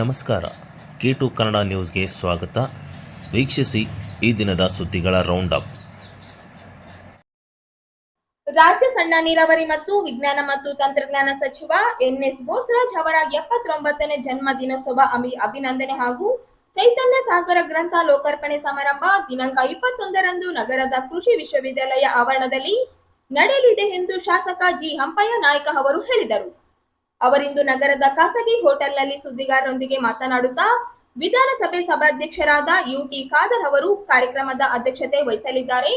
ನಮಸ್ಕಾರ. K to Kannada ನ್ಯೂಸ್ಗೆ ಸ್ವಾಗತ. ವೀಕ್ಷಿಸಿ ಈ ದಿನದ ಸುದ್ದಿಗಳ ರೌಂಡ್ ಅಪ್ ರಾಜ್ಯ ಸಣ್ಣ ನೀರಾವರಿ ಮತ್ತು ವಿಜ್ಞಾನ ಮತ್ತು ತಂತ್ರಜ್ಞಾನ ಸಚಿವ ಎನ್ ಎಸ್ ಬೋಸರಾಜ್ ಅವರ ಎಪ್ಪತ್ತೊಂಬತ್ತನೇ ಜನ್ಮ ದಿನೋತ್ಸವ ಅಮಿ ಅಭಿನಂದನೆ ಹಾಗೂ ಚೈತನ್ಯ ಸಾಗರ ಗ್ರಂಥ ಲೋಕಾರ್ಪಣೆ ಸಮಾರಂಭ ದಿನಾಂಕ ಇಪ್ಪತ್ತೊಂದರಂದು ನಗರದ ಕೃಷಿ ವಿಶ್ವವಿದ್ಯಾಲಯ ಆವರಣದಲ್ಲಿ ನಡೆಯಲಿದೆ ಎಂದು ಶಾಸಕ ಜಿ ಹಂಪಯ್ಯ ನಾಯಕ ಅವರು ಹೇಳಿದರು. ಅವರಿಂದು ನಗರದ ಖಾಸಗಿ ಹೋಟೆಲ್ನಲ್ಲಿ ಸುದ್ದಿಗಾರರೊಂದಿಗೆ ಮಾತನಾಡುತ್ತಾ ವಿಧಾನಸಭೆ ಸಭಾಧ್ಯಕ್ಷರಾದ ಯುಟಿ ಖಾದರ್ ಅವರು ಕಾರ್ಯಕ್ರಮದ ಅಧ್ಯಕ್ಷತೆ ವಹಿಸಲಿದ್ದಾರೆ.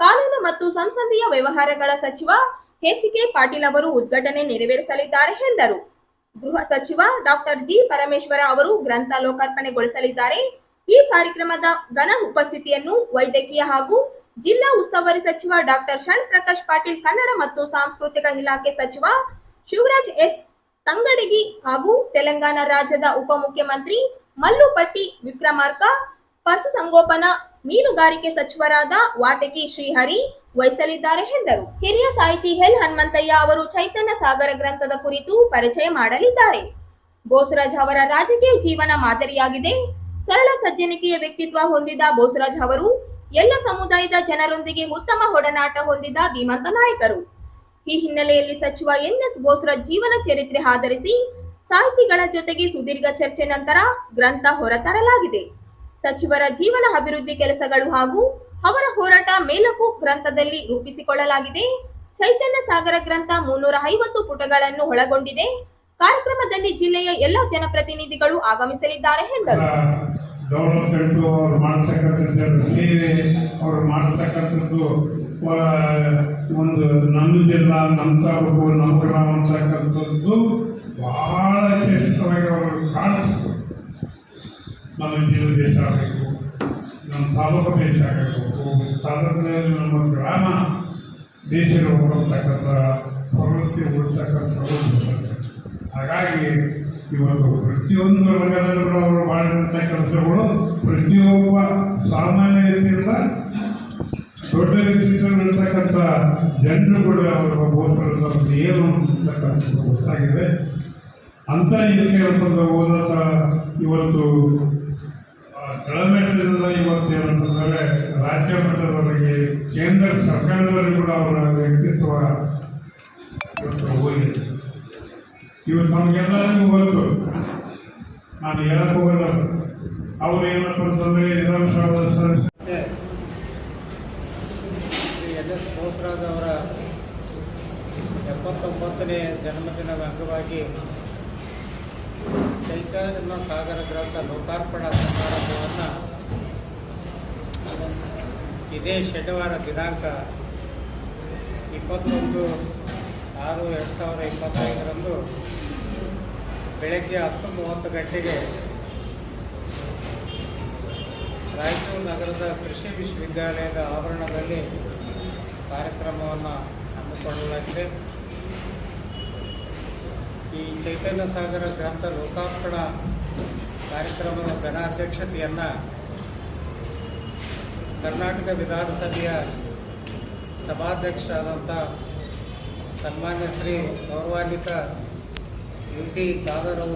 ಕಾನೂನು ಮತ್ತು ಸಂಸದೀಯ ವ್ಯವಹಾರಗಳ ಸಚಿವ ಎಚ್ಕೆ ಪಾಟೀಲ್ ಅವರು ಉದ್ಘಾಟನೆ ನೆರವೇರಿಸಲಿದ್ದಾರೆ ಎಂದರು. ಗೃಹ ಸಚಿವ ಡಾಕ್ಟರ್ ಜಿ ಪರಮೇಶ್ವರ ಅವರು ಗ್ರಂಥ ಲೋಕಾರ್ಪಣೆಗೊಳಿಸಲಿದ್ದಾರೆ. ಈ ಕಾರ್ಯಕ್ರಮದ ಘನ ಉಪಸ್ಥಿತಿಯನ್ನು ವೈದ್ಯಕೀಯ ಹಾಗೂ ಜಿಲ್ಲಾ ಉಸ್ತುವಾರಿ ಸಚಿವ ಡಾಕ್ಟರ್ ಶರಣ್ ಪ್ರಕಾಶ್ ಪಾಟೀಲ್ ಕನ್ನಡ ಮತ್ತು ಸಾಂಸ್ಕೃತಿಕ ಇಲಾಖೆ ಸಚಿವ ಶಿವರಾಜ್ ಎಸ್ ತಂಗಡಗಿ ಹಾಗೂ ತೆಲಂಗಾಣ ರಾಜ್ಯದ ಉಪಮುಖ್ಯಮಂತ್ರಿ ಮಲ್ಲುಪಟ್ಟಿ ವಿಕ್ರಮಾರ್ಕ ಪಶುಸಂಗೋಪನಾ ಮೀನುಗಾರಿಕೆ ಸಚಿವರಾದ ವಾಟಗಿ ಶ್ರೀಹರಿ ವಹಿಸಲಿದ್ದಾರೆ ಎಂದರು. ಹಿರಿಯ ಸಾಹಿತಿ ಎಲ್ ಹನುಮಂತಯ್ಯ ಅವರು ಚೈತನ್ಯ ಸಾಗರ ಗ್ರಂಥದ ಕುರಿತು ಪರಿಚಯ ಮಾಡಲಿದ್ದಾರೆ. ಬೋಸರಾಜ್ ಅವರ ರಾಜಕೀಯ ಜೀವನ ಮಾದರಿಯಾಗಿದೆ. ಸರಳ ಸಜ್ಜನಿಕೆಯ ವ್ಯಕ್ತಿತ್ವ ಹೊಂದಿದ ಬೋಸರಾಜ್ ಅವರು ಎಲ್ಲ ಸಮುದಾಯದ ಜನರೊಂದಿಗೆ ಉತ್ತಮ ಒಡನಾಟ ಹೊಂದಿದ ಧೀಮಂತ ನಾಯಕರು. ಈ ಹಿನ್ನೆಲೆಯಲ್ಲಿ ಸಚಿವ ಎನ್ಎಸ್ ಬೋಸ್ರ ಜೀವನ ಚರಿತ್ರೆ ಆಧರಿಸಿ ಸಾಹಿತಿಗಳ ಜೊತೆಗೆ ಸುದೀರ್ಘ ಚರ್ಚೆ ನಂತರ ಗ್ರಂಥ ಹೊರತರಲಾಗಿದೆ. ಸಚಿವರ ಜೀವನ ಅಭಿವೃದ್ಧಿ ಕೆಲಸಗಳು ಹಾಗೂ ಅವರ ಹೋರಾಟ ಮೇಲಕ್ಕೂ ಗ್ರಂಥದಲ್ಲಿ ರೂಪಿಸಿಕೊಳ್ಳಲಾಗಿದೆ. ಚೈತನ್ಯ ಸಾಗರ ಗ್ರಂಥ ಮುನ್ನೂರ ಐವತ್ತು ಪುಟಗಳನ್ನು ಒಳಗೊಂಡಿದೆ. ಕಾರ್ಯಕ್ರಮದಲ್ಲಿ ಜಿಲ್ಲೆಯ ಎಲ್ಲ ಜನಪ್ರತಿನಿಧಿಗಳು ಆಗಮಿಸಲಿದ್ದಾರೆ ಎಂದರು. ಅವರು ಮಾಡ್ತಕ್ಕಂಥದ್ದು ಒಂದು ನಮ್ಮ ಜಿಲ್ಲಾ ನಮ್ಮ ತಾಲೂಕು ನಮ್ಮ ಗ್ರಾಮ ಅಂತಕ್ಕಂಥದ್ದು ಬಹಳ ಶ್ರೇಷ್ಠವಾಗಿ ಅವರು ಕಾಣಿಸ್ತು ನಮ್ಮ ಜಿಲ್ಲೆ ದೇಶ ಆಗಬೇಕು, ನಮ್ಮ ತಾಲೂಕು ದೇಶ ಆಗಬೇಕು ಸಾಧಕದಲ್ಲಿ ನಮ್ಮ ಗ್ರಾಮ ದೇಶದ ಹೊರತಕ್ಕಂಥ ಪ್ರವೃತ್ತಿ ಉಳಿಸ್ತಕ್ಕಂಥದ್ದು ಹಾಗಾಗಿ ಇವತ್ತು ಪ್ರತಿಯೊಂದು ರಂಗದಲ್ಲೂ ಅವರು ಮಾಡಿದಂಥ ಕೆಲಸಗಳು ಪ್ರತಿಯೊಬ್ಬ ಸಾಮಾನ್ಯ ದೊಡ್ಡ ರೀತಿಯಲ್ಲಿರ್ತಕ್ಕಂಥ ಜನರು ಕೂಡ ಅವರ ಓದ್ಕೊಳ್ಳೋದು ಏನು ಅಂತಕ್ಕಂಥದ್ದು ಗೊತ್ತಾಗಿದೆ. ಅಂತ ಇದಕ್ಕೆ ಓದಾಟ ಇವತ್ತು ಕೆಳಮಟ್ಟದಿಂದ ಇವತ್ತು ಏನಂತಂದರೆ ರಾಜ್ಯ ಮಟ್ಟದವರೆಗೆ, ಕೇಂದ್ರ ಸರ್ಕಾರದವರೆಗೆ ಕೂಡ ಅವರ ವ್ಯಕ್ತಿತ್ವ ಹೋಗಿದೆ. ಇವತ್ತು ನಮಗೆಲ್ಲರಿಗೂ ಗೊತ್ತು. ನಾನು ಹೇಳಕ್ಕೆ ಹೋಗಲ್ಲ. ಅವ್ರು ಏನಪ್ಪ ಅಂತಂದರೆ ವಿಧಾನಸಭಾ ಸದಸ್ಯ ಎಸ್ ಬೋಸರಾಜ್ ಅವರ ಎಪ್ಪತ್ತೊಂಬತ್ತನೇ ಜನ್ಮದಿನದ ಅಂಗವಾಗಿ ಚೈತನ್ಯ ಸಾಗರ ಗ್ರಂಥ ಲೋಕಾರ್ಪಣಾ ಸಮಾರಂಭವನ್ನು ಇದೇ ಶನಿವಾರ ದಿನಾಂಕ ಇಪ್ಪತ್ತೊಂದು ಆರು ಎರಡು ಸಾವಿರದ ಇಪ್ಪತ್ತೈದರಂದು ಬೆಳಗ್ಗೆ ಹತ್ತು ಮೂವತ್ತು ಗಂಟೆಗೆ ರಾಯಚೂರು ನಗರದ ಕೃಷಿ ವಿಶ್ವವಿದ್ಯಾಲಯದ ಆವರಣದಲ್ಲಿ ಕಾರ್ಯಕ್ರಮವನ್ನು ಹಮ್ಮಿಕೊಳ್ಳಲಾಗಿದೆ. ಈ ಚೈತನ್ಯ ಸಾಗರ ಗ್ರಂಥ ಲೋಕಾರ್ಪಣ ಕಾರ್ಯಕ್ರಮದ ಘನಾಧ್ಯಕ್ಷತೆಯನ್ನು ಕರ್ನಾಟಕ ವಿಧಾನಸಭೆಯ ಸಭಾಧ್ಯಕ್ಷರಾದಂಥ ಸನ್ಮಾನ್ಯ ಶ್ರೀ ಗೌರವಾನ್ವಿತ ಯು ಟಿ ಅವರು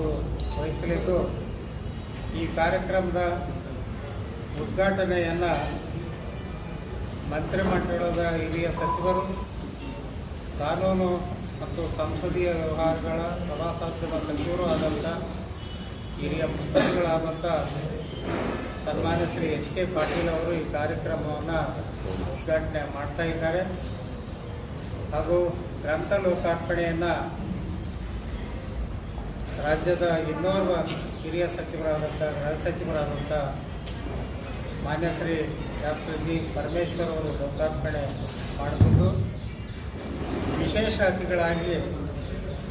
ವಹಿಸಲಿದ್ದು, ಈ ಕಾರ್ಯಕ್ರಮದ ಉದ್ಘಾಟನೆಯನ್ನು ಮಂತ್ರಿಮಂಡಲದ ಹಿರಿಯ ಸಚಿವರು, ಕಾನೂನು ಮತ್ತು ಸಂಸದೀಯ ವ್ಯವಹಾರಗಳ ಪ್ರವಾಸೋದ್ಯಮ ಸಚಿವರು ಆದಂಥ ಹಿರಿಯ ಪುಸ್ತಕಗಳಾದಂಥ ಸನ್ಮಾನ್ಯ ಶ್ರೀ ಎಚ್ ಕೆ ಪಾಟೀಲ್ ಅವರು ಈ ಕಾರ್ಯಕ್ರಮವನ್ನು ಉದ್ಘಾಟನೆ ಮಾಡ್ತಾ ಇದ್ದಾರೆ. ಹಾಗೂ ಗ್ರಂಥ ಲೋಕಾರ್ಪಣೆಯನ್ನು ರಾಜ್ಯದ ಇನ್ನೋರ್ವ ಹಿರಿಯ ಸಚಿವರಾದಂಥ ಗೃಹ ಸಚಿವರಾದಂಥ ಮಾನ್ಯ ಶ್ರೀ ಡಾಕ್ಟರ್ ಜಿ ಪರಮೇಶ್ವರ್ ಅವರು ಲೋಕಾರ್ಪಣೆ ಮಾಡಿಕೊಂಡು ವಿಶೇಷ ಅತಿಥಿಗಳಾಗಿ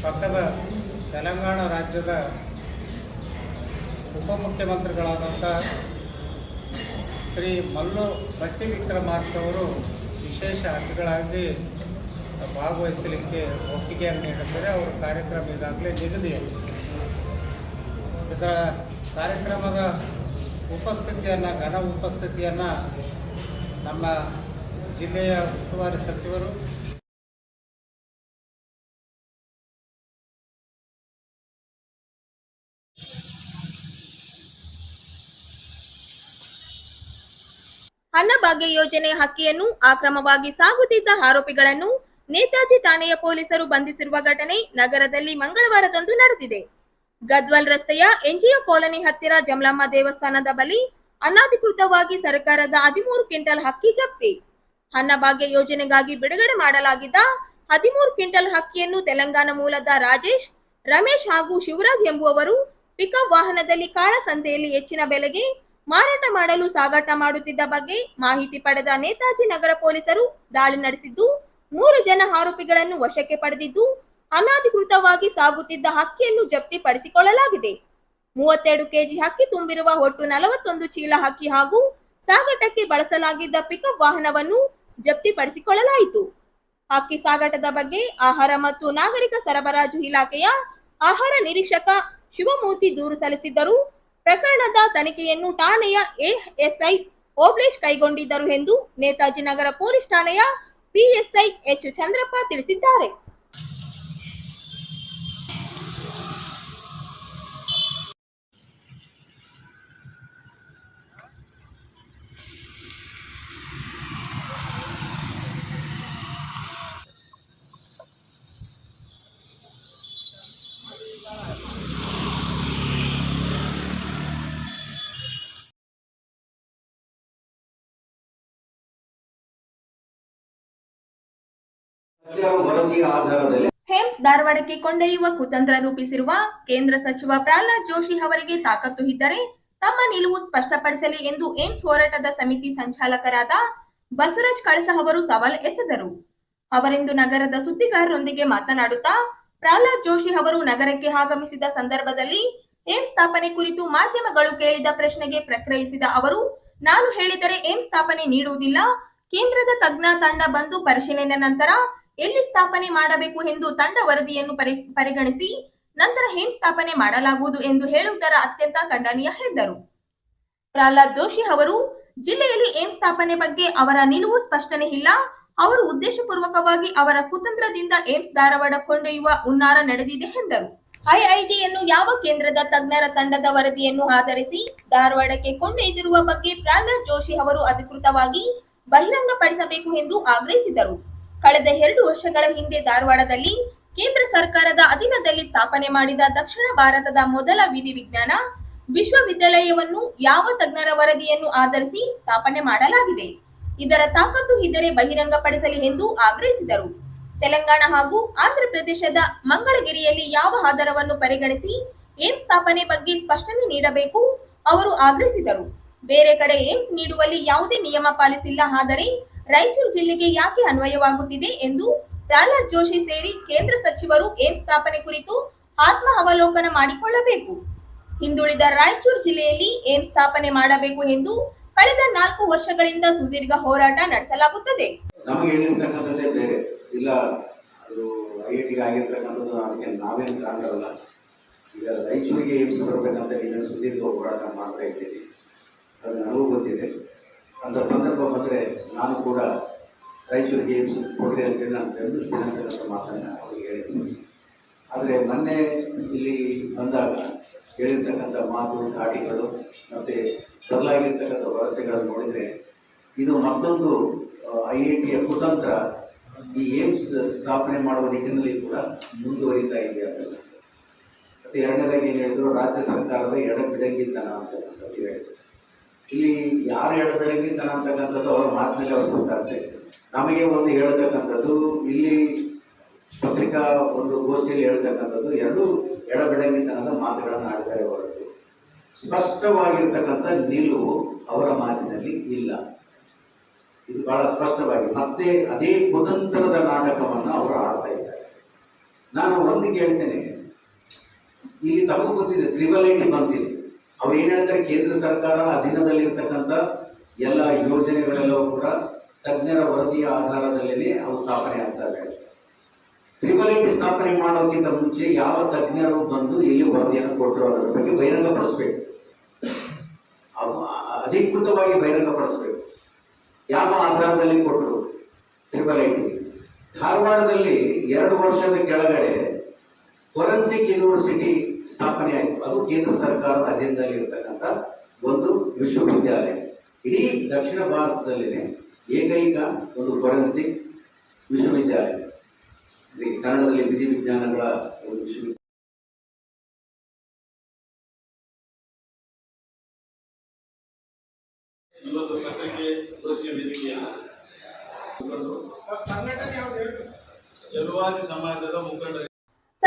ಪಕ್ಕದ ತೆಲಂಗಾಣ ರಾಜ್ಯದ ಉಪಮುಖ್ಯಮಂತ್ರಿಗಳಾದಂಥ ಶ್ರೀ ಮಲ್ಲು ಭಟ್ಟಿ ವಿಕ್ರಮಾರ್ಕ ಅವರು ವಿಶೇಷ ಅತಿಥಿಗಳಾಗಿ ಭಾಗವಹಿಸಲಿಕ್ಕೆ ಒಪ್ಪಿಗೆಯನ್ನು ನೀಡಿದ್ದಾರೆ. ಅವರ ಕಾರ್ಯಕ್ರಮ ಈಗಾಗಲೇ ನಿಗದಿಯಾಗಿದೆ ಇದರ ಕಾರ್ಯಕ್ರಮದ ಉಪಸ್ಥಿತಿಯನ್ನು, ಘನ ಉಪಸ್ಥಿತಿಯನ್ನು ನಮ್ಮ ಜಿಲ್ಲೆಯ ಉಸ್ತುವಾರಿ ಸಚಿವರು ಅನ್ನಭಾಗ್ಯ ಯೋಜನೆ ಹಕ್ಕಿಯನ್ನು ಅಕ್ರಮವಾಗಿ ಸಾಗುತ್ತಿದ್ದ ಆರೋಪಿಗಳನ್ನು ನೇತಾಜಿ ಠಾಣೆಯ ಪೊಲೀಸರು ಬಂಧಿಸಿರುವ ಘಟನೆ ನಗರದಲ್ಲಿ ಮಂಗಳವಾರದಂದು ನಡೆದಿದೆ. ಗದ್ವಾಲ್ ರಸ್ತೆಯ ಎನ್ಜಿಒ ಕಾಲೋನಿ ಹತ್ತಿರ ಜಮಲಮ್ಮ ದೇವಸ್ಥಾನದ ಬಳಿ ಅನಧಿಕೃತವಾಗಿ ಸರ್ಕಾರದ ಹದಿಮೂರು ಕ್ವಿಂಟಲ್ ಹಕ್ಕಿ ಜಪ್ತಿ. ಅನ್ನಭಾಗ್ಯ ಯೋಜನೆಗಾಗಿ ಬಿಡುಗಡೆ ಮಾಡಲಾಗಿದ್ದ ಹದಿಮೂರು ಕ್ವಿಂಟಲ್ ಹಕ್ಕಿಯನ್ನು ತೆಲಂಗಾಣ ಮೂಲದ ರಾಜೇಶ್, ರಮೇಶ್ ಹಾಗೂ ಶಿವರಾಜ್ ಎಂಬುವವರು ಪಿಕಪ್ ವಾಹನದಲ್ಲಿ ಕಾಳಸಂತೆಯಲ್ಲಿ ಹೆಚ್ಚಿನ ಬೆಲೆಗೆ ಮಾರಾಟ ಮಾಡಲು ಸಾಗಾಟ ಮಾಡುತ್ತಿದ್ದ ಬಗ್ಗೆ ಮಾಹಿತಿ ಪಡೆದ ನೇತಾಜಿ ನಗರ ಪೊಲೀಸರು ದಾಳಿ ನಡೆಸಿದ್ದು, ಮೂರು ಜನ ಆರೋಪಿಗಳನ್ನು ವಶಕ್ಕೆ ಪಡೆದಿದ್ದು ಅನಧಿಕೃತವಾಗಿ ಸಾಗುತ್ತಿದ್ದ ಹಕ್ಕಿಯನ್ನು ಜಪ್ತಿಪಡಿಸಿಕೊಳ್ಳಲಾಗಿದೆ. ಮೂವತ್ತೆರಡು ಕೆಜಿ ಹಕ್ಕಿ ತುಂಬಿರುವ ಒಟ್ಟು ನಲವತ್ತೊಂದು ಚೀಲ ಹಕ್ಕಿ ಹಾಗೂ ಸಾಗಾಟಕ್ಕೆ ಬಳಸಲಾಗಿದ್ದ ಪಿಕಪ್ ವಾಹನವನ್ನು ಜಪ್ತಿಪಡಿಸಿಕೊಳ್ಳಲಾಯಿತು. ಹಕ್ಕಿ ಸಾಗಾಟದ ಬಗ್ಗೆ ಆಹಾರ ಮತ್ತು ನಾಗರಿಕ ಸರಬರಾಜು ಇಲಾಖೆಯ ಆಹಾರ ನಿರೀಕ್ಷಕ ಶಿವಮೂರ್ತಿ ದೂರು ಸಲ್ಲಿಸಿದ್ದರು. ಪ್ರಕರಣದ ತನಿಖೆಯನ್ನು ಠಾಣೆಯ ಎಎಸ್ಐ ಓಬ್ಲೇಶ್ ಕೈಗೊಂಡಿದ್ದರು ಎಂದು ನೇತಾಜಿ ನಗರ ಪೊಲೀಸ್ ಠಾಣೆಯ ಪಿಎಸ್ಐ ಎಚ್. ಚಂದ್ರಪ್ಪ ತಿಳಿಸಿದ್ದಾರೆ. ಹೇಮ್ಸ್ ಧಾರವಾಡಕ್ಕೆ ಕೊಂಡೊಯ್ಯುವ ಕುತಂತ್ರ ರೂಪಿಸಿರುವ ಕೇಂದ್ರ ಸಚಿವ ಪ್ರಹ್ಲಾದ್ ಜೋಶಿ ಅವರಿಗೆ ತಾಕತ್ತು ಇದ್ದರೆ ತಮ್ಮ ನಿಲುವು ಸ್ಪಷ್ಟಪಡಿಸಲಿ ಎಂದು ಏಮ್ಸ್ ಹೋರಾಟದ ಸಮಿತಿ ಸಂಚಾಲಕರಾದ ಬಸವರಾಜ್ ಕಳಸ ಅವರು ಸವಾಲ್ ಎಸೆದರು. ಅವರಿಂದು ನಗರದ ಸುದ್ದಿಗಾರರೊಂದಿಗೆ ಮಾತನಾಡುತ್ತಾ ಪ್ರಹ್ಲಾದ್ ಜೋಶಿ ಅವರು ನಗರಕ್ಕೆ ಆಗಮಿಸಿದ ಸಂದರ್ಭದಲ್ಲಿ ಏಮ್ಸ್ ಸ್ಥಾಪನೆ ಕುರಿತು ಮಾಧ್ಯಮಗಳು ಕೇಳಿದ ಪ್ರಶ್ನೆಗೆ ಪ್ರಕ್ರಿಯಿಸಿದ ಅವರು, ನಾನು ಹೇಳಿದರೆ ಏಮ್ಸ್ ಸ್ಥಾಪನೆ ನೀಡುವುದಿಲ್ಲ, ಕೇಂದ್ರದ ತಜ್ಞ ತಂಡ ಬಂದು ಪರಿಶೀಲನೆ ನಂತರ ಎಲ್ಲಿ ಸ್ಥಾಪನೆ ಮಾಡಬೇಕು ಎಂದು ತಂಡ ವರದಿಯನ್ನು ಪರಿ- ಪರಿಗಣಿಸಿ ನಂತರ ಹೇಮ್ ಸ್ಥಾಪನೆ ಮಾಡಲಾಗುವುದು ಎಂದು ಹೇಳುವುದರ ಅತ್ಯಂತ ಖಂಡನೀಯ ಎಂದರು ಪ್ರಹ್ಲಾದ್ ಜೋಶಿ ಅವರು, ಜಿಲ್ಲೆಯಲ್ಲಿ ಏಮ್ ಸ್ಥಾಪನೆ ಬಗ್ಗೆ ಅವರ ನಿಲುವು ಸ್ಪಷ್ಟನೆ ಇಲ್ಲ. ಅವರು ಉದ್ದೇಶಪೂರ್ವಕವಾಗಿ ಅವರ ಕುತಂತ್ರದಿಂದ ಏಮ್ಸ್ ಧಾರವಾಡ ಕೊಂಡೊಯ್ಯುವ ಉನ್ನಾರ ನಡೆದಿದೆ ಎಂದರು. ಐಐಟಿಯನ್ನು ಯಾವ ಕೇಂದ್ರದ ತಜ್ಞರ ತಂಡದ ವರದಿಯನ್ನು ಆಧರಿಸಿ ಧಾರವಾಡಕ್ಕೆ ಕೊಂಡೊಯ್ದಿರುವ ಬಗ್ಗೆ ಪ್ರಹ್ಲಾದ್ ಜೋಶಿ ಅವರು ಅಧಿಕೃತವಾಗಿ ಬಹಿರಂಗಪಡಿಸಬೇಕು ಎಂದು ಆಗ್ರಹಿಸಿದರು. ಕಳೆದ ಎರಡು ವರ್ಷಗಳ ಹಿಂದೆ ಧಾರವಾಡದಲ್ಲಿ ಕೇಂದ್ರ ಸರ್ಕಾರದ ಅಧೀನದಲ್ಲಿ ಸ್ಥಾಪನೆ ಮಾಡಿದ ದಕ್ಷಿಣ ಭಾರತದ ಮೊದಲ ವಿಧಿ ವಿಜ್ಞಾನ ವಿಶ್ವವಿದ್ಯಾಲಯವನ್ನು ಯಾವ ತಜ್ಞರ ವರದಿಯನ್ನು ಆಧರಿಸಿ ಸ್ಥಾಪನೆ ಮಾಡಲಾಗಿದೆ. ಇದರ ತಾಕತ್ತು ಇದ್ದರೆ ಬಹಿರಂಗಪಡಿಸಲಿ ಎಂದು ಆಗ್ರಹಿಸಿದರು. ತೆಲಂಗಾಣ ಹಾಗೂ ಆಂಧ್ರಪ್ರದೇಶದ ಮಂಗಳಗಿರಿಯಲ್ಲಿ ಯಾವ ಆಧಾರವನ್ನು ಪರಿಗಣಿಸಿ ಏಮ್ಸ್ ಸ್ಥಾಪನೆ ಬಗ್ಗೆ ಸ್ಪಷ್ಟನೆ ನೀಡಬೇಕು ಅವರು ಆಗ್ರಹಿಸಿದರು. ಬೇರೆ ಕಡೆ ಏಮ್ಸ್ ನೀಡುವಲ್ಲಿ ಯಾವುದೇ ನಿಯಮ ಪಾಲಿಸಿಲ್ಲ ಆದರೆ ರಾಯಚೂರು ಜಿಲ್ಲೆಗೆ ಯಾಕೆ ಅನ್ವಯವಾಗುತ್ತಿದೆ ಎಂದು ಪ್ರಹ್ಲಾದ್ ಜೋಶಿ ಸೇರಿ ಕೇಂದ್ರ ಸಚಿವರು ಏಮ್ಸ್ ಸ್ಥಾಪನೆ ಕುರಿತು ಆತ್ಮ ಅವಲೋಕನ ಮಾಡಿಕೊಳ್ಳಬೇಕು. ಹಿಂದುಳಿದ ರಾಯಚೂರು ಜಿಲ್ಲೆಯಲ್ಲಿ ಏಮ್ಸ್ ಸ್ಥಾಪನೆ ಮಾಡಬೇಕು ಎಂದು ಕಳೆದ ನಾಲ್ಕು ವರ್ಷಗಳಿಂದ ಸುದೀರ್ಘ ಹೋರಾಟ ನಡೆಸಲಾಗುತ್ತದೆ. ಈಗ ರಾಯಚೂರಿಗೆ ಏಮ್ಸ್ ಬರಬೇಕಂತ ಸುದೀರ್ಘ ಹೋರಾಟ ಮಾಡ್ತಾ ಅದು ನನಗೂ ಗೊತ್ತಿದೆ. ಅಂತ ಸಂದರ್ಭ ಬಂದರೆ ನಾನು ಕೂಡ ರಾಯಚೂರಿಗೆ ಏಮ್ಸ್ ಕೊಡ್ರಿ ಅಂತೇಳಿ ನಾನು ಬೆಂಬಲಿಸ್ತೀನಿ ಅಂತಕ್ಕಂಥ ಮಾತನ್ನು ಅವ್ರಿಗೆ ಹೇಳಿದ್ದೀನಿ. ಆದರೆ ಮೊನ್ನೆ ಇಲ್ಲಿ ಬಂದಾಗ ಹೇಳಿರ್ತಕ್ಕಂಥ ಮಾತು ಧಾಟಿಗಳು ಮತ್ತು ಬದಲಾಗಿರ್ತಕ್ಕಂಥ ಭರವಸೆಗಳನ್ನು ನೋಡಿದರೆ ಇದು ಮತ್ತೊಂದು ಐ ಐ ಟಿಯ ಕುತಂತ್ರ ಈ ಏಮ್ಸ್ ಸ್ಥಾಪನೆ ಮಾಡುವ ನಿಟ್ಟಿನಲ್ಲಿ ಕೂಡ ಮುಂದುವರಿತಾ ಇದೆ ಅಂತ ಮತ್ತು ಎರಡನೇದಾಗಿ ಏನು ಹೇಳಿದ್ರು, ರಾಜ್ಯ ಸರ್ಕಾರದ ಎಡಬಿಡಂಗಿತನ ಅಂತ ಹೇಳಿದ್ರು ಇಲ್ಲಿ ಯಾರು ಹೇಳ್ತಾರೆ ಅಂತಕ್ಕಂಥದ್ದು ಅವರ ಮಾತಿನಲ್ಲಿ ಅವರು ಗೊತ್ತಾಗ್ತದೆ ನಮಗೆ ಒಂದು ಹೇಳ್ತಕ್ಕಂಥದ್ದು, ಇಲ್ಲಿ ಪತ್ರಿಕಾ ಒಂದು ಗೋಷ್ಠಿಯಲ್ಲಿ ಹೇಳ್ತಕ್ಕಂಥದ್ದು, ಎರಡು ಎಡಬಿಡಂಗಿತನದ ಮಾತುಗಳನ್ನು ಆಡ್ತಾರೆ ಹೊರತು. ಸ್ಪಷ್ಟವಾಗಿರ್ತಕ್ಕಂಥ ನಿಲುವು ಅವರ ಮಾತಿನಲ್ಲಿ ಇಲ್ಲ. ಇದು ಬಹಳ ಸ್ಪಷ್ಟವಾಗಿ, ಮತ್ತೆ ಅದೇ ಕುತಂತ್ರದ ನಾಟಕವನ್ನು ಅವರು ಆಡ್ತಾ ಇದ್ದಾರೆ. ನಾನು ಒಂದು ಕೇಳ್ತೇನೆ. ಇಲ್ಲಿ ತಮಗೂ ಗೊತ್ತಿದೆ ತ್ರಿಬಲ್ ಐಟಿ ಬಂದಿದೆ. ಅವ್ರು ಕೇಂದ್ರ ಸರ್ಕಾರ ಅಧೀನದಲ್ಲಿರ್ತಕ್ಕಂಥ ಎಲ್ಲ ಯೋಜನೆಗಳೆಲ್ಲವೂ ಕೂಡ ತಜ್ಞರ ವರದಿಯ ಆಧಾರದಲ್ಲಿನೇ ಅವು ಸ್ಥಾಪನೆ ಆಗ್ತವೆ ತ್ರಿಬಲ್ ಐಟಿ ಸ್ಥಾಪನೆ ಮಾಡೋಕ್ಕಿಂತ ಮುಂಚೆ ಯಾವ ತಜ್ಞರು ಬಂದು ಇಲ್ಲಿ ವರದಿಯನ್ನು ಕೊಟ್ಟರು ಅದರ ಬಗ್ಗೆ ಬಹಿರಂಗಪಡಿಸ್ಬೇಕು. ಅಧಿಕೃತವಾಗಿ ಬಹಿರಂಗಪಡಿಸ್ಬೇಕು. ಯಾವ ಆಧಾರದಲ್ಲಿ ಕೊಟ್ಟರು ಟ್ರಿಪಲ್ ಐಟಿ ಧಾರವಾಡದಲ್ಲಿ ಎರಡು ವರ್ಷದ ಕೆಳಗಡೆ ಫೊರೆನ್ಸಿಕ್ ಯೂನಿವರ್ಸಿಟಿ ಸ್ಥಾಪನೆ ಆಯಿತು. ಅದು ಕೇಂದ್ರ ಸರ್ಕಾರದ ಅಧೀನದಲ್ಲಿ ಇರತಕ್ಕಂಥ ಒಂದು ವಿಶ್ವವಿದ್ಯಾಲಯ. ಇಡೀ ದಕ್ಷಿಣ ಭಾರತದಲ್ಲಿನೇ ಏಕೈಕ ಒಂದು ಫೊರೆನ್ಸಿಕ್ ವಿಶ್ವವಿದ್ಯಾಲಯ. ಕನ್ನಡದಲ್ಲಿ ವಿಧಿ ವಿಜ್ಞಾನಗಳ ಒಂದು ವಿಶ್ವವಿದ್ಯಾಲಯ. ಇವತ್ತು ಪತ್ರಿಕೆ ಗೋಷ್ಠಿಯ ವೇದಿಕೆಯನ್ನು ಚಲುವಾದಿ ಸಮಾಜದ ಮುಖಂಡರು.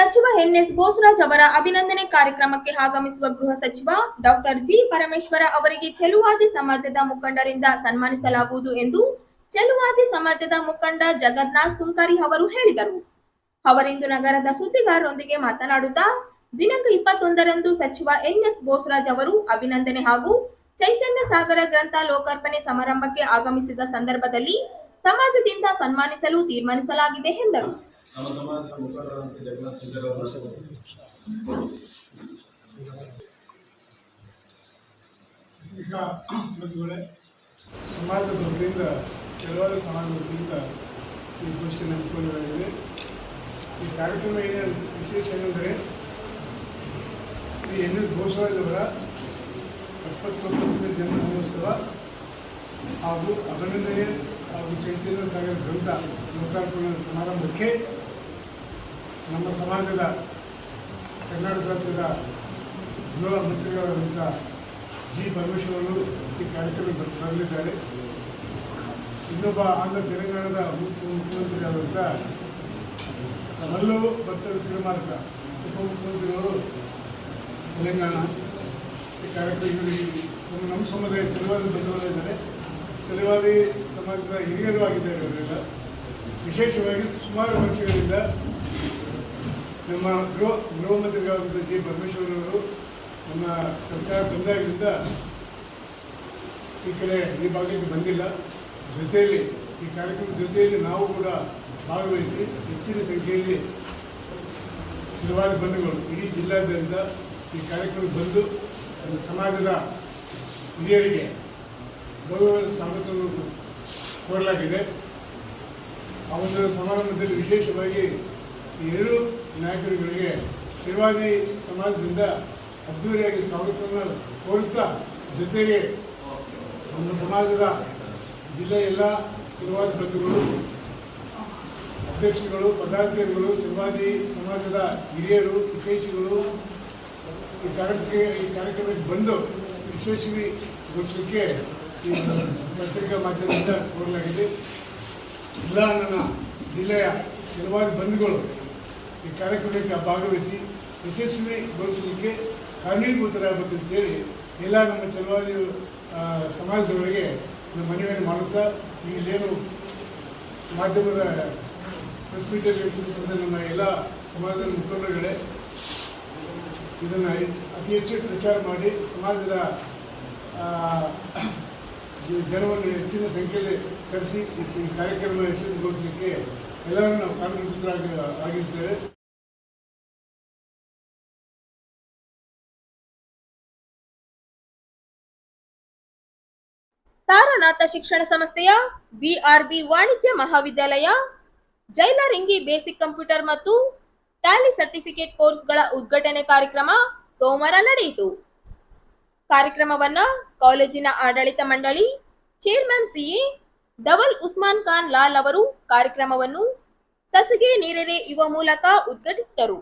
ಸಚಿವ ಎನ್ಎಸ್ ಬೋಸರಾಜ್ ಅವರ ಅಭಿನಂದನೆ ಕಾರ್ಯಕ್ರಮಕ್ಕೆ ಆಗಮಿಸುವ ಗೃಹ ಸಚಿವ ಡಾಕ್ಟರ್ ಜಿ ಪರಮೇಶ್ವರ ಅವರಿಗೆ ಚೆಲುವಾದಿ ಸಮಾಜದ ಮುಖಂಡರಿಂದ ಸನ್ಮಾನಿಸಲಾಗುವುದು ಎಂದು ಚೆಲುವಾದಿ ಸಮಾಜದ ಮುಖಂಡ ಜಗನ್ನಾಥ್ ಸುಂಕರಿ ಅವರು ಹೇಳಿದರು. ಅವರಿಂದು ನಗರದ ಸುದ್ದಿಗಾರರೊಂದಿಗೆ ಮಾತನಾಡುತ್ತಾ ದಿನಾಂಕ ಇಪ್ಪತ್ತೊಂದರಂದು ಸಚಿವ ಎನ್ಎಸ್ ಬೋಸರಾಜ್ ಅವರು ಅಭಿನಂದನೆ ಹಾಗೂ ಚೈತನ್ಯ ಸಾಗರ ಗ್ರಂಥ ಲೋಕಾರ್ಪಣೆ ಸಮಾರಂಭಕ್ಕೆ ಆಗಮಿಸಿದ ಸಂದರ್ಭದಲ್ಲಿ ಸಮಾಜದಿಂದ ಸನ್ಮಾನಿಸಲು ತೀರ್ಮಾನಿಸಲಾಗಿದೆ ಎಂದರು. ನಮ್ಮ ಸಮಾಜದ ಮುಖಂಡರಾದಂಥ ಜಗನ್ನಾಥ ಸುಂದರ್ ಅವರು ಈಗ ಸಮಾಜದ ಕೆಲವಾರು ಸಮಾಜದ ವತಿಯಿಂದ ಈ ಗೋಷ್ಠಿ ಹಮ್ಮಿಕೊಳ್ಳಲಾಗಿದೆ ಈ ಕಾರ್ಯಕ್ರಮ ಏನೇ ವಿಶೇಷ ಏನೆಂದರೆ, ಶ್ರೀ ಎನ್ ಎಸ್ ಘೋಷರಾಜ್ ಅವರ ಎಪ್ಪತ್ತೊಂಬತ್ತನೇ ಜನ್ಮ ದಿನೋತ್ಸವ ಹಾಗೂ ಅಭಿನಂದನೆ ಹಾಗೂ ಚೈತನ್ಯ ಸಾಗರ ಗ್ರಂಥ ಲೋಕಾರ್ಪಣೆ ಸಮಾರಂಭಕ್ಕೆ ನಮ್ಮ ಸಮಾಜದ ಕರ್ನಾಟಕ ರಾಜ್ಯದ ಗೃಹ ಮಂತ್ರಿಗಳಾದಂಥ ಜಿ ಪರಮೇಶ್ವರರು ಈ ಕಾರ್ಯಕ್ರಮಕ್ಕೆ ಬರಲಿದ್ದಾರೆ. ಇನ್ನೊಬ್ಬ ಆಂಧ್ರ ತೆಲಂಗಾಣದ ಮುಖ್ಯ, ಮುಖ್ಯಮಂತ್ರಿ ಆದಂಥ ಮಲ್ಲವು ಭಕ್ತರ ತಿರುಮಾರ್ಗ ಉಪಮುಖ್ಯಮಂತ್ರಿಗಳು ತೆಲಂಗಾಣ ಈ ಕಾರ್ಯಕ್ರಮದಲ್ಲಿ ನಮ್ಮ ನಮ್ಮ ಸಮುದಾಯ ಚಲವಾದಿ ಬಂಧುಗಳಿದ್ದಾರೆ ಚಲವಾದಿ ಸಮಾಜದ ಹಿರಿಯರು ಆಗಿದ್ದಾರೆ ಅವರೆಲ್ಲ. ವಿಶೇಷವಾಗಿ ಸುಮಾರು ವರ್ಷಗಳಿಂದ ನಮ್ಮ ಗೃಹ ಗೃಹ ಮಂತ್ರಿಗಳಾದಂಥ ಜಿ ಪರಮೇಶ್ವರವರು ನಮ್ಮ ಸರ್ಕಾರ ಬಂದಾಗಿಂದ ಈ ಕಡೆ ಈ ಭಾಗಕ್ಕೆ ಬಂದಿಲ್ಲ. ಜೊತೆಯಲ್ಲಿ ಈ ಕಾರ್ಯಕ್ರಮದ ಜೊತೆಯಲ್ಲಿ ನಾವು ಕೂಡ ಭಾಗವಹಿಸಿ ಹೆಚ್ಚಿನ ಸಂಖ್ಯೆಯಲ್ಲಿ ಹಲವಾರು ಬಂಧುಗಳು ಇಡೀ ಜಿಲ್ಲಾದ್ಯಂತ ಈ ಕಾರ್ಯಕ್ರಮಕ್ಕೆ ಬಂದು ನಮ್ಮ ಸಮಾಜದ ಹಿರಿಯರಿಗೆ ಗೌರವ ಸಾಮರ್ಥ್ಯವನ್ನು ಕೋರಲಾಗಿದೆ. ಆ ಒಂದು ಸಮಾರಂಭದಲ್ಲಿ ವಿಶೇಷವಾಗಿ ಎರಡು ನಾಯಕರುಗಳಿಗೆ ಶಿವಾದಿ ಸಮಾಜದಿಂದ ಅದ್ದೂರಿಯಾಗಿ ಸ್ವಾಗತವನ್ನು ಕೋರುತ್ತಾ ಜೊತೆಗೆ ನಮ್ಮ ಸಮಾಜದ ಜಿಲ್ಲೆಯ ಎಲ್ಲ ಶಿವಾದಿ ಬಂಧುಗಳು ಅಧ್ಯಕ್ಷಗಳು ಪದಾಧಿಕಾರಿಗಳು ಶಿವಾದಿ ಸಮಾಜದ ಹಿರಿಯರು, ಹಿತೈಷಿಗಳು ಈ ಕಾರ್ಯಕ್ರಮಕ್ಕೆ ಈ ಕಾರ್ಯಕ್ರಮಕ್ಕೆ ಬಂದು ಯಶಸ್ವಿಗೊಳಿಸಲಿಕ್ಕೆ ಈ ಪತ್ರಿಕಾ ಮಾಧ್ಯಮದಿಂದ ಕೋರಲಾಗಿದೆ. ಎಲ್ಲ ಜಿಲ್ಲೆಯ ಶಿರ್ವಾದಿ ಬಂಧುಗಳು ಈ ಕಾರ್ಯಕ್ರಮಕ್ಕೆ ಭಾಗವಹಿಸಿ ಯಶಸ್ವಿಗೊಳಿಸಲಿಕ್ಕೆ ಕಾರಣೀಭೂತರಾಗಬೇಕು ಅಂತೇಳಿ ಎಲ್ಲ ನಮ್ಮ ಚಲವಾದಿ ಸಮಾಜದವರಿಗೆ ನಾನು ಮನವಿಯನ್ನು ಮಾಡುತ್ತಾ ಈಗಲೇನು ಮಾಧ್ಯಮದ ಪ್ರೆಸ್ ನಮ್ಮ ಎಲ್ಲ ಸಮಾಜದ ಮುಖಂಡರುಗಳೇ ಇದನ್ನು ಅತಿ ಹೆಚ್ಚು ಪ್ರಚಾರ ಮಾಡಿ ಸಮಾಜದ ಜನವನ್ನು ಹೆಚ್ಚಿನ ಸಂಖ್ಯೆಯಲ್ಲಿ ಕರೆಸಿ ಈ ಕಾರ್ಯಕ್ರಮ ಯಶಸ್ವಿಗೊಳಿಸಲಿಕ್ಕೆ ಎಲ್ಲರೂ ನಾವು ಆಗಿರ್ತೇವೆ ತಾರನಾಥ ಶಿಕ್ಷಣ ಸಂಸ್ಥೆಯ ಬಿಆರ್ಬಿ ವಾಣಿಜ್ಯ ಮಹಾವಿದ್ಯಾಲಯ, ಜೈಲರಿಂಗಿ ಬೇಸಿಕ್ ಕಂಪ್ಯೂಟರ್ ಮತ್ತು ಟ್ಯಾಲಿ ಸರ್ಟಿಫಿಕೇಟ್ ಕೋರ್ಸ್ಗಳ ಉದ್ಘಾಟನೆ ಕಾರ್ಯಕ್ರಮ ಸೋಮವಾರ ನಡೆಯಿತು. ಕಾರ್ಯಕ್ರಮವನ್ನ ಕಾಲೇಜಿನ ಆಡಳಿತ ಮಂಡಳಿ ಚೇರ್ಮನ್ ಸಿಎ ದವಲ್ ಉಸ್ಮಾನ್ ಖಾನ್ ಲಾಲ್ ಅವರು ಕಾರ್ಯಕ್ರಮವನ್ನು ಸಸಿಗೆ ನೀರೆರೆ ಇವ ಮೂಲಕ ಉದ್ಘಾಟಿಸಿದರು.